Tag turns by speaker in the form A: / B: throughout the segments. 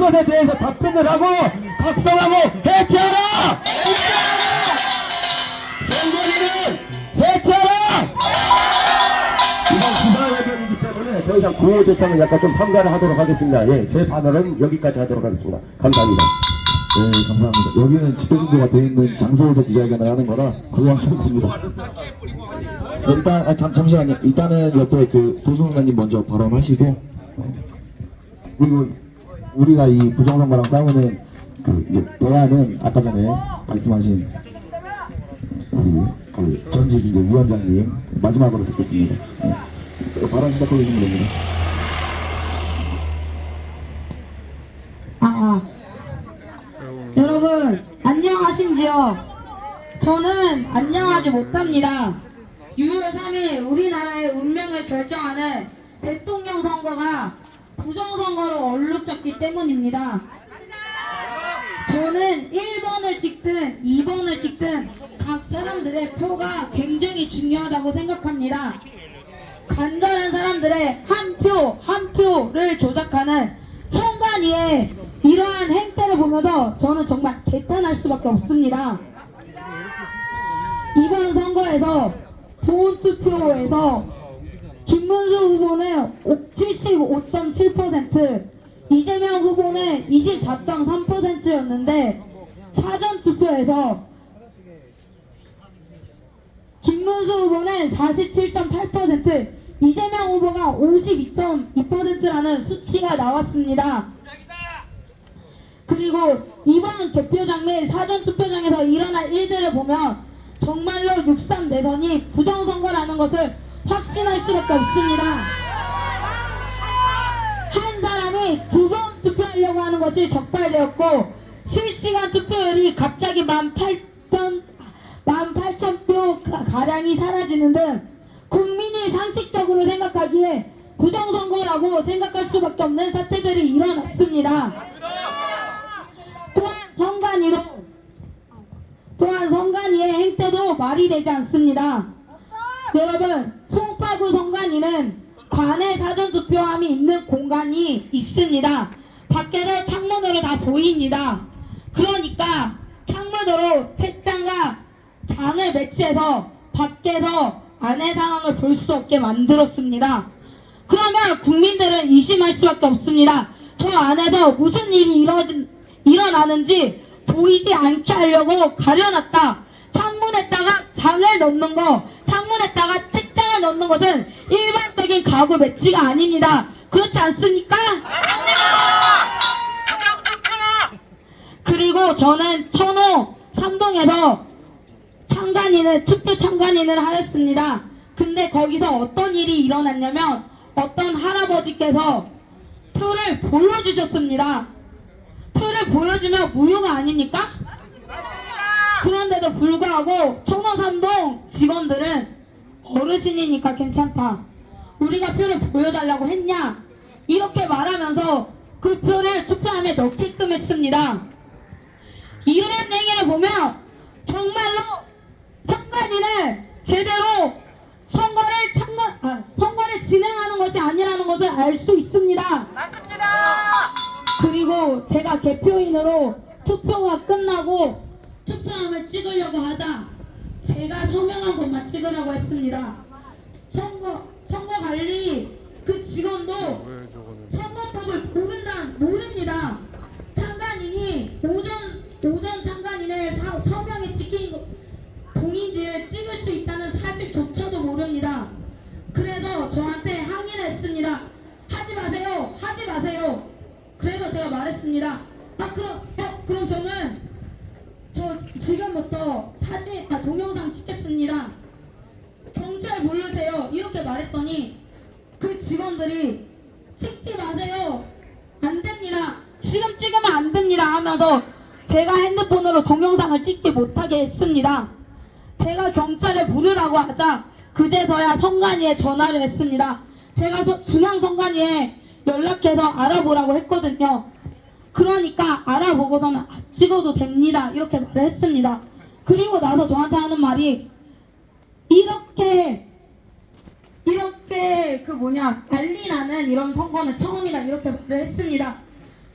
A: 이것에 대해서 답변을 하고 각성하고 해체하라! 선거리는 해체하라! 이번 기사회견이기 때문에 더 이상 구호 제창은 약간 좀 삼가를 하도록 하겠습니다. 예, 제 반응은 여기까지 하도록 하겠습니다. 감사합니다.
B: 네, 감사합니다. 여기는 집회 신고가 되어 있는 장소에서 기자회견을 하는 거라 그거 하시면 됩니다. 네, 일단 아, 잠, 잠시만요. 일단은 옆에 그 도수훈나님 먼저 발언하시고 네. 그리고 우리가 이 부정선거랑 싸우는 그 이제 대안은 아까 전에 말씀하신 우리 그 전직 이제 위원장님 마지막으로 듣겠습니다. 네. 발언 시작해 주시면 됩니다.
C: 아, 아. 여러분 안녕하신지요? 저는 안녕하지 못합니다. 6월 3일 우리나라의 운명을 결정하는 대통령 선거가 부정선거로 얼룩졌기 때문입니다. 저는 1번을 찍든 2번을 찍든 각 사람들의 표가 굉장히 중요하다고 생각합니다. 간절한 사람들의 한 표, 한 표를 조작하는 선관위의 이러한 행태를 보면서 저는 정말 개탄할 수밖에 없습니다. 이번 선거에서 좋은 투표에서 김문수 후보는 75.7%, 이재명 후보는 24.3%였는데 사전 투표에서 김문수 후보는 47.8%, 이재명 후보가 52.2%라는 수치가 나왔습니다. 그리고 이번 개표장 및 사전 투표장에서 일어날 일들을 보면 정말로 6.3 대선이 부정선거라는 것을 확신할 수밖에 없습니다. 한 사람이 두 번 투표하려고 하는 것이 적발되었고 실시간 투표율이 갑자기 18,000 18,000표 가량이 사라지는 등 국민이 상식적으로 생각하기에 부정선거라고 생각할 수밖에 없는 사태들이 일어났습니다. 또한 선관위로 또한 선관위의 행태도 말이 되지 않습니다. 여러분 송 파구 선관위는 관내 사전 투표함이 있는 공간이 있습니다. 밖에서 창문으로 다 보입니다. 그러니까 창문으로 책장과 장을 배치해서 밖에서 안의 상황을 볼 수 없게 만들었습니다. 그러면 국민들은 의심할 수밖에 없습니다. 저 안에서 무슨 일이 일어, 일어나는지 보이지 않게 하려고 가려놨다. 창문에다가 장을 넣는 거, 창문에다가 책장을 넣는 것은 일반적인 가구 배치가 아닙니다. 그렇지 않습니까? 그리고 저는 천호 삼동에서 참관인을 투표 참관인을 하였습니다. 근데 거기서 어떤 일이 일어났냐면 어떤 할아버지께서 표를 보여주셨습니다. 표를 보여주면 무효가 아닙니까? 그런데도 불구하고 천호삼동 직원들은 어르신이니까 괜찮다. 우리가 표를 보여달라고 했냐? 이렇게 말하면서 그 표를 투표함에 넣게끔 했습니다. 이런 행위를 보면 정말로 선관위는 제대로 선거를 참가, 아, 선거를 진행하는 것이 아니라는 것을 알 수 있습니다. 그리고 제가 개표인으로 투표가 끝나고 투표함을 찍으려고 하자 제가 서명한 것만 찍으라고 했습니다. 선거 선거 관리 그 직원도 선거법을 모른다 모릅니다. 참관인이 오전 오전 참관인의 사- 서명이 찍힌 거- 동인지를 찍을 수 있다는 사실조차도 모릅니다. 그래서 저한테 항의를 했습니다. 하지 마세요. 하지 마세요. 그래서 제가 말했습니다. 아 그럼 어, 그럼 저는 저 지금부터 사진 아 동영상 찍겠습니다. 경찰 부르세요. 이렇게 말했더니 그 직원들이 찍지 마세요. 안 됩니다. 지금 찍으면 안 됩니다 하면서 제가 핸드폰으로 동영상을 찍지 못하게 했습니다. 제가 경찰에 부르라고 하자 그제서야 성관위에 전화를 했습니다. 제가 서- 중앙성관위에 연락해서 알아보라고 했거든요. 그러니까 알아보고서는 아, 찍어도 됩니다. 이렇게 말을 했습니다. 그리고 나서 저한테 하는 말이 이렇게 이렇게 그 뭐냐 난리 나는 이런 선거는 처음이다 이렇게 말을 했습니다.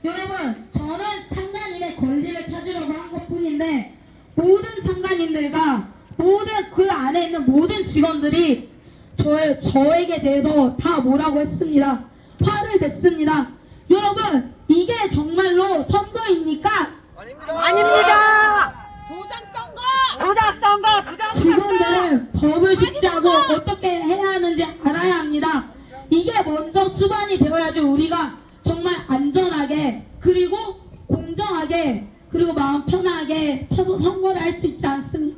C: 여러분 저는 상관인의 권리를 찾으려고 한 것뿐인데 모든 상관인들과 모든 그 안에 있는 모든 직원들이 저, 저에게 대해서 다 뭐라고 했습니다. 화를 냈습니다. 여러분 이게 정말로 선거입니까?
D: 아닙니다.
C: 지키고 어떻게 해야 하는지 알아야 합니다. 이게 먼저 수반이 되어야지 우리가 정말 안전하게 그리고 공정하게 그리고 마음 편하게 선거를 할 수 있지 않습니까?